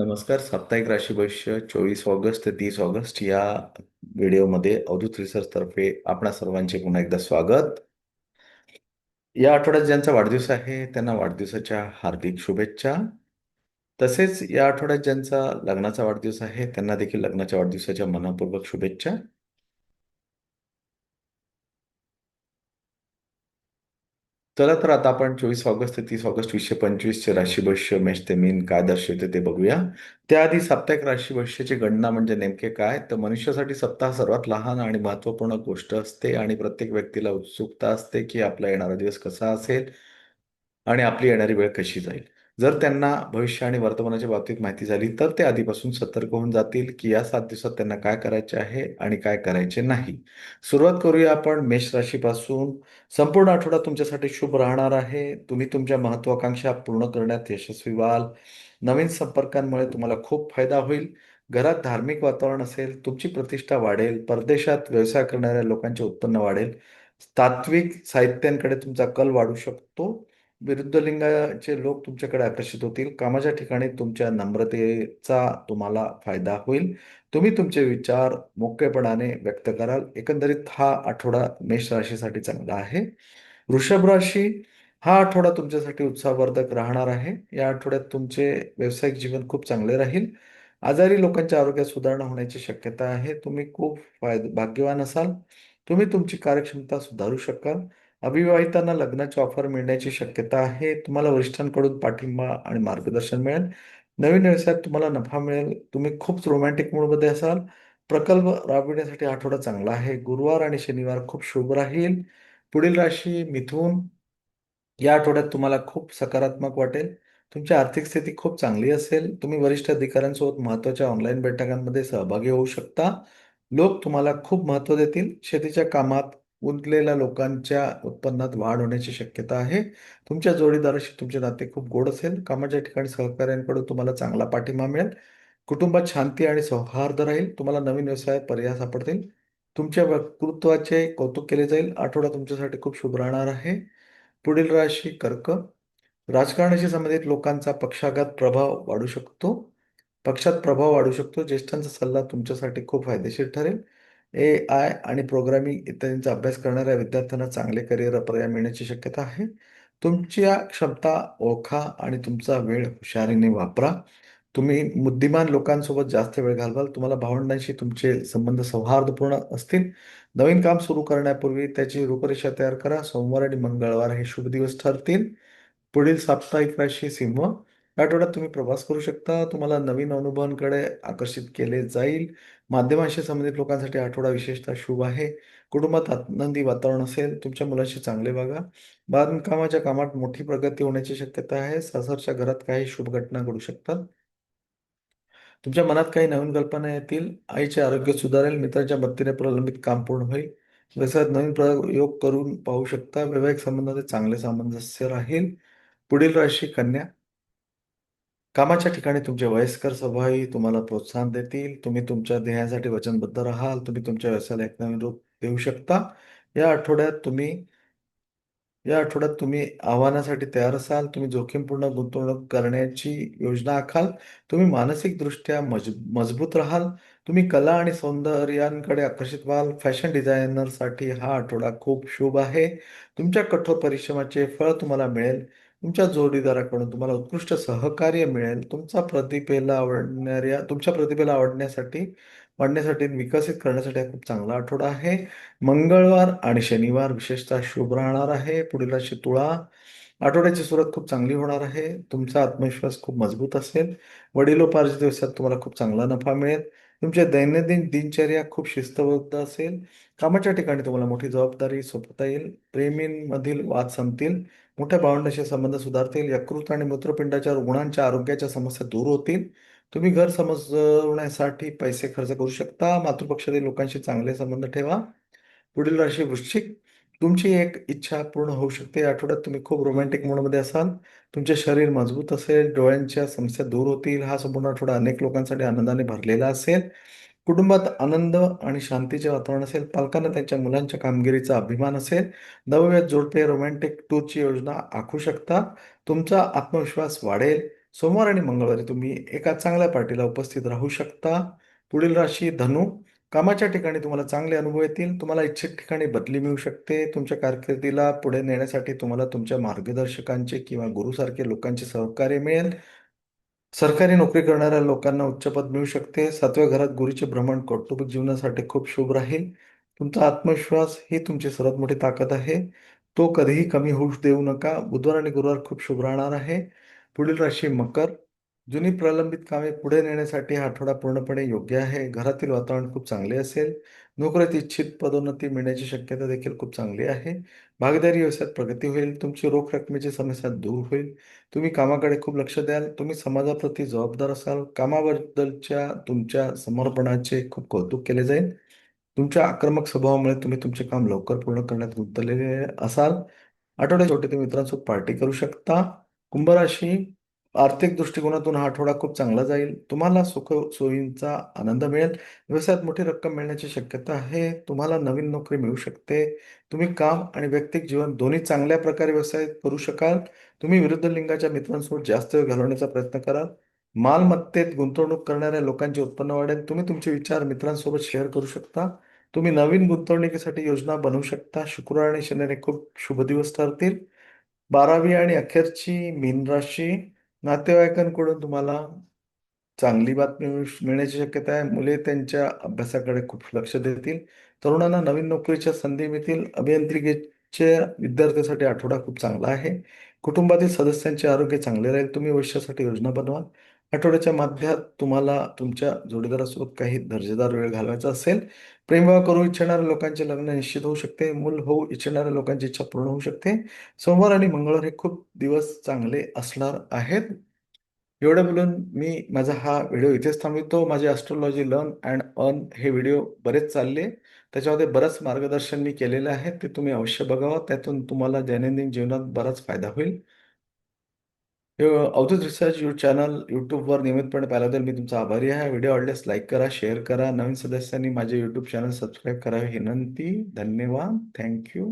नमस्कार. साप्ताहिक राशी भविष्य चोवीस ऑगस्ट ते तीस ऑगस्ट या व्हिडिओमध्ये अवधूत रिसर्च तर्फे आपणा सर्वांचे पुन्हा एकदा स्वागत. या आठवड्यात ज्यांचा वाढदिवस आहे त्यांना वाढदिवसाच्या हार्दिक शुभेच्छा. तसेच या आठवड्यात ज्यांचा लग्नाचा वाढदिवस आहे त्यांना देखील लग्नाच्या वाढदिवसाच्या मनपूर्वक शुभेच्छा. चला तर आता आपण चोवीस ऑगस्ट ते तीस ऑगस्ट वीसशे पंचवीसचे राशी भविष्य मेष ते मीन काय दर्शवते ते बघूया. त्याआधी साप्ताहिक राशी भविष्याची गणना म्हणजे नेमके काय? तर मनुष्यासाठी सप्ताह सर्वात लहान आणि महत्त्वपूर्ण गोष्ट असते आणि प्रत्येक व्यक्तीला उत्सुकता असते की आपला येणारा दिवस कसा असेल आणि आपली येणारी वेळ कशी जाईल. जर त्यांना भविष्य आणि वर्तमानाच्या बाबतीत माहिती झाली तर ते आधीपासून सतर्क होऊन जातील की या सात दिवसात त्यांना काय करायचे आहे आणि काय करायचे नाही. सुरुवात करूया आपण मेष राशीपासून. संपूर्ण आठवडा तुमच्यासाठी शुभ राहणार आहे. तुम्ही तुमच्या महत्वाकांक्षा पूर्ण करण्यात यशस्वी व्हाल. नवीन संपर्कांमुळे तुम्हाला खूप फायदा होईल. घरात धार्मिक वातावरण असेल तुमची प्रतिष्ठा वाढेल परदेशात व्यवसाय करणाऱ्या लोकांचे उत्पन्न वाढेल. तात्विक साहित्यांकडे तुमचा कल वाढू शकतो. विरुद्ध लिंगाचे लोक तुमच्याकडे आकर्षित होतील. कामाच्या ठिकाणी तुमच्या नम्रतेचा तुम्हाला फायदा होईल. तुम्ही तुमचे विचार मोकळेपणाने व्यक्त कराल. एकंदरीत हा आठवडा मेष राशीसाठी चांगला आहे. वृषभ राशी हा आठवडा तुमच्यासाठी उत्साहवर्धक राहणार आहे. या आठवड्यात तुमचे व्यावसायिक जीवन खूप चांगले राहील. आजारी लोकांच्या आरोग्यात सुधारणा होण्याची शक्यता आहे. तुम्ही खूप फायद भाग्यवान असाल. तुम्ही तुमची कार्यक्षमता सुधारू शकाल. अविवाहितांना लग्नाची ऑफर मिळण्याची शक्यता आहे. तुम्हाला वरिष्ठांकडून पाठिंबा आणि मार्गदर्शन मिळेल. नवीन व्यवसायात तुम्हाला नफा मिळेल. तुम्ही खूप रोमॅन्टिक मूडमध्ये असाल. प्रकल्प राबविण्यासाठी आठवडा चांगला आहे. गुरुवार आणि शनिवार खूप शुभ राहील. पुढील राशी मिथून. या आठवड्यात तुम्हाला खूप सकारात्मक वाटेल. तुमची आर्थिक स्थिती खूप चांगली असेल. तुम्ही वरिष्ठ अधिकाऱ्यांसोबत महत्त्वाच्या ऑनलाईन बैठकांमध्ये सहभागी होऊ शकता. लोक तुम्हाला खूप महत्त्व देतील. शेतीच्या कामात गुंतलेल्या लोकांच्या उत्पन्नात वाढ होण्याची शक्यता आहे. तुमच्या जोडीदाराशी तुमचे नाते खूप गोड असेल. कामाच्या ठिकाणी सहकाऱ्यांकडून तुम्हाला चांगला पाठिंबा मिळेल. कुटुंबात शांती आणि सौहार्द राहील. तुम्हाला नवीन व्यवसायात पर्याय सापडतील. तुमच्या वक्तृत्वाचे कौतुक केले जाईल. आठवडा तुमच्यासाठी खूप शुभ राहणार आहे. पुढील राशी कर्क. राजकारणाशी संबंधित लोकांचा पक्षाघात प्रभाव वाढू शकतो. पक्षात प्रभाव वाढू शकतो. ज्येष्ठांचा सल्ला तुमच्यासाठी खूप फायदेशीर ठरेल. ए आय आणि प्रोग्रामिंग इत्यादींचा अभ्यास करणाऱ्या विद्यार्थ्यांना चांगले करिअर पर्याय मिळण्याची शक्यता आहे. तुमच्या क्षमता ओळखा आणि तुमचा वेळ हुशारीने वापरा. तुम्ही बुद्धिमान लोकांसोबत जास्त वेळ घालवाल. तुम्हाला भावंडांशी तुमचे संबंध सौहार्दपूर्ण असतील. नवीन काम सुरू करण्यापूर्वी त्याची रूपरेषा तयार करा. सोमवार आणि मंगळवार हे शुभ दिवस ठरतील. पुढील साप्ताहिक राशी सिंह. या आठवड्यात तुम्ही प्रवास करू शकता. तुम्हाला नवीन अनुभवांकडे आकर्षित केले जाईल. माध्यमांशी संबंधित लोकांसाठी आठवडा विशेषतः शुभ आहे. कुटुंबात आनंदी वातावरण असेल. तुमच्या मुलाशी चांगले वागा. बांधकामाच्या कामात मोठी प्रगती होण्याची शक्यता आहे. सासरच्या घरात काही शुभ घटना घडू शकतात. तुमच्या मनात काही नवीन कल्पना येतील. आईचे आरोग्य सुधारेल. मित्राच्या मदतीने प्रलंबित काम पूर्ण होईल. व्यवसायात नवीन प्रयोग करून पाहू शकता. वैवाहिक संबंधात चांगले सामंजस्य राहील. पुढील राशी कन्या. कामाच्या ठिकाणी तुमचे वयस्कर सभाही तुम्हाला प्रोत्साहन देतील. तुम्ही तुमच्या ध्येयासाठी वचनबद्ध राहाल. तुम्ही तुमच्या व्यवसायाला एक नवीन रूप देऊ शकता. या आठवड्यात तुम्ही या आठवड्यात तुम्ही आव्हानासाठी तयार असाल. तुम्ही जोखीमपूर्ण गुंतवणूक करण्याची योजना आखाल. तुम्ही मानसिकदृष्ट्या मज मजबूत राहाल. तुम्ही कला आणि सौंदर्यांकडे आकर्षित व्हाल. फॅशन डिझायनरसाठी हा आठवडा खूप शुभ आहे. तुमच्या कठोर परिश्रमाचे फळ तुम्हाला मिळेल. तुमच्या जोडीदाराकडून तुम्हाला उत्कृष्ट सहकार्य मिळेल. तुमचा प्रतिभेला आवडणाऱ्या तुमच्या प्रतिभेला आवडण्यासाठी वाढण्यासाठी विकसित करण्यासाठी हा खूप चांगला आठवडा आहे. मंगळवार आणि शनिवार विशेषतः शुभ राहणार आहे. पुढील राशी तुळा. आठवड्याची सुरुवात खूप चांगली होणार आहे. तुमचा आत्मविश्वास खूप मजबूत असेल. वडिलोपार्जित व्यवसायात तुम्हाला खूप चांगला नफा मिळेल. तुमच्या दैनंदिन दिनचर्या खूप शिस्तबद्ध असेल. कामाच्या ठिकाणी तुम्हाला मोठी जबाबदारी सोपवता येईल. प्रेमींमधील वाद संपतील. मोठ्या भावंडाशी संबंध सुधारतील. यकृत आणि मूत्रपिंडाच्या रुग्णांच्या आरोग्याच्या समस्या दूर होतील. तुम्ही घर समजवण्यासाठी पैसे खर्च करू शकता. मातृपक्षातील लोकांशी चांगले संबंध ठेवा. पुढील राशी वृश्चिक. तुमची एक इच्छा पूर्ण होऊ शकते. या आठवड्यात तुम्ही खूप रोमॅन्टिक मूडमध्ये असाल. तुमचे शरीर मजबूत असेल डोळ्यांच्या समस्या दूर होतील. हा संपूर्ण आठवडा अनेक लोकांसाठी आनंदाने भरलेला असेल. कुटुंबात आनंद आणि शांतीचे वातावरण असेल. पालकांना त्यांच्या मुलांच्या कामगिरीचा अभिमान असेल. नवव्यात जोडपे रोमॅन्टिक टूरची योजना आखू शकता. तुमचा आत्मविश्वास वाढेल. सोमवार आणि मंगळवारी तुम्ही एका चांगल्या पार्टीला उपस्थित राहू शकता. पुढील राशी धनु. कामाच्या ठिकाणी तुम्हाला चांगले अनुभव येतील तुम्हाला इच्छित ठिकाणी बदली मिळू शकते तुमच्या कारकिर्दीला पुढे नेण्यासाठी तुम्हाला तुमच्या मार्गदर्शकांचे किंवा गुरुसारखे लोकांचे सहकार्य मिळेल. सरकारी नोकरी करणाऱ्या लोकांना उच्च पद मिळू शकते. सातव्या घरात गुरुचे भ्रमण कौटुंबिक जीवनासाठी खूप शुभ राहील. तुमचा आत्मविश्वास ही तुमची सर्वात मोठी ताकद आहे. तो कधीही कमी होऊ देऊ नका. बुधवार आणि गुरुवार खूप शुभ राहणार आहे. पुढील राशी मकर जुनी प्रलंबित कामे पुढे नेण्यासाठी हा आठवडा पूर्णपणे योग्य आहे. घरातील वातावरण खूप चांगले असेल. नोकरीत इच्छित पदोन्नती मिळण्याची शक्यता देखील खूप चांगली आहे. भागीदारी व्यवसायात प्रगती होईल. तुमची रोख रकमेची समस्या दूर होईल. तुम्ही कामाकडे खूप लक्ष द्याल. तुम्ही समाजाप्रती जबाबदार असाल. कामाबद्दलच्या तुमच्या समर्पणाचे खूप कौतुक केले जाईल. तुमच्या आक्रमक स्वभावामुळे तुम्ही तुमचे काम लवकर पूर्ण करण्यात गुंतलेले असाल. आठवड्या शेवटी तुम्ही मित्रांसोबत पार्टी करू शकता. कुंभ राशी आर्थिक दृष्टिकोनातून हा आठवडा खूप चांगला जाईल. तुम्हाला सुख सोयींचा आनंद मिळेल. व्यवसायात मोठी रक्कम मिळण्याची शक्यता आहे. तुम्हाला नवीन नोकरी मिळू शकते. तुम्ही काम आणि वैयक्तिक जीवन दोन्ही चांगल्या प्रकारे व्यवसाय करू शकाल. तुम्ही विरुद्ध लिंगाच्या मित्रांसोबत जास्त वेळ घालवण्याचा प्रयत्न कराल. मालमत्तेत गुंतवणूक करणाऱ्या लोकांचे उत्पन्न वाढेल. तुम्ही तुमचे विचार मित्रांसोबत शेअर करू शकता. तुम्ही नवीन गुंतवणुकीसाठी योजना बनवू शकता. शुक्रवार आणि शनिवारी खूप शुभ दिवस ठरतील. बारावी आणि अखेरची मीन राशी नातेवाईकांकडून तुम्हाला चांगली बातमी मिळू- मिळण्याची शक्यता आहे. मुले त्यांच्या अभ्यासाकडे खूप लक्ष देतील. तरुणांना नवीन नोकरीच्या संधी मिळतील. अभियांत्रिकीच्या विद्यार्थ्यांसाठी आठवडा खूप चांगला आहे. कुटुंबातील सदस्यांचे आरोग्य चांगले राहील. तुम्ही भविष्यासाठी योजना बनवा आठवड्याच्या मध्यात तुम्हाला तुमच्या जोडीदारासोबत काही दर्जेदार वेळ घालवायचा असेल प्रेमविवाह करू इच्छिणाऱ्या लोकांचे लग्न निश्चित होऊ शकते मूल होऊ इच्छिणाऱ्या लोकांची इच्छा पूर्ण होऊ शकते. सोमवार आणि मंगळवार हे खूप दिवस चांगले असणार आहेत. एवढं बोलून मी माझा हा व्हिडिओ इथेच थांबवितो. माझे ॲस्ट्रोलॉजी लर्न अँड अर्न हे व्हिडिओ बरेच चालले. त्याच्यामध्ये बरंच मार्गदर्शन मी केलेलं आहे ते तुम्ही अवश्य बघावं. त्यातून तुम्हाला दैनंदिन जीवनात बराच फायदा होईल. अवधूत रिसर्च यू चॅनल यूट्यूबवर नियमितपणे पाहिल्याबद्दल मी तुमचा आभारी आहे. व्हिडिओ आवडल्यास लाईक करा शेअर करा. नवीन सदस्यांनी माझे यूट्यूब चॅनल सबस्क्राईब करावे. विनंती धन्यवाद. थँक्यू